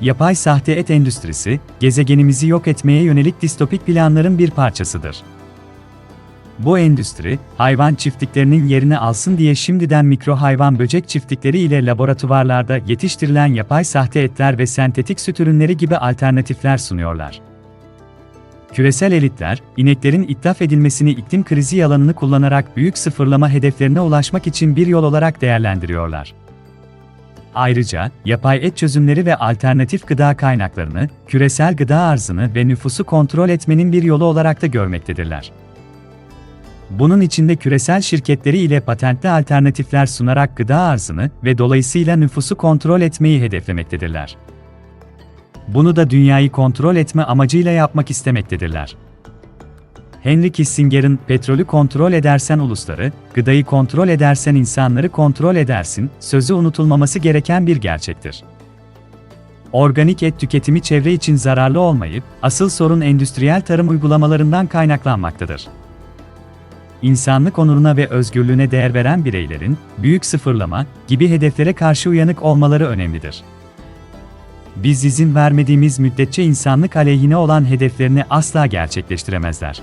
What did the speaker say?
yapay sahte et endüstrisi, gezegenimizi yok etmeye yönelik distopik planların bir parçasıdır. Bu endüstri, hayvan çiftliklerinin yerini alsın diye şimdiden mikro hayvan böcek çiftlikleri ile laboratuvarlarda yetiştirilen yapay sahte etler ve sentetik süt ürünleri gibi alternatifler sunuyorlar. Küresel elitler, ineklerin itlaf edilmesini iklim krizi yalanını kullanarak büyük sıfırlama hedeflerine ulaşmak için bir yol olarak değerlendiriyorlar. Ayrıca, yapay et çözümleri ve alternatif gıda kaynaklarını, küresel gıda arzını ve nüfusu kontrol etmenin bir yolu olarak da görmektedirler. Bunun içinde küresel şirketleri ile patentli alternatifler sunarak gıda arzını ve dolayısıyla nüfusu kontrol etmeyi hedeflemektedirler. Bunu da dünyayı kontrol etme amacıyla yapmak istemektedirler. Henry Kissinger'ın petrolü kontrol edersen ulusları, gıdayı kontrol edersen insanları kontrol edersin sözü unutulmaması gereken bir gerçektir. Organik et tüketimi çevre için zararlı olmayıp, asıl sorun endüstriyel tarım uygulamalarından kaynaklanmaktadır. İnsanlık onuruna ve özgürlüğüne değer veren bireylerin, büyük sıfırlama gibi hedeflere karşı uyanık olmaları önemlidir. Biz izin vermediğimiz müddetçe insanlık aleyhine olan hedeflerini asla gerçekleştiremezler.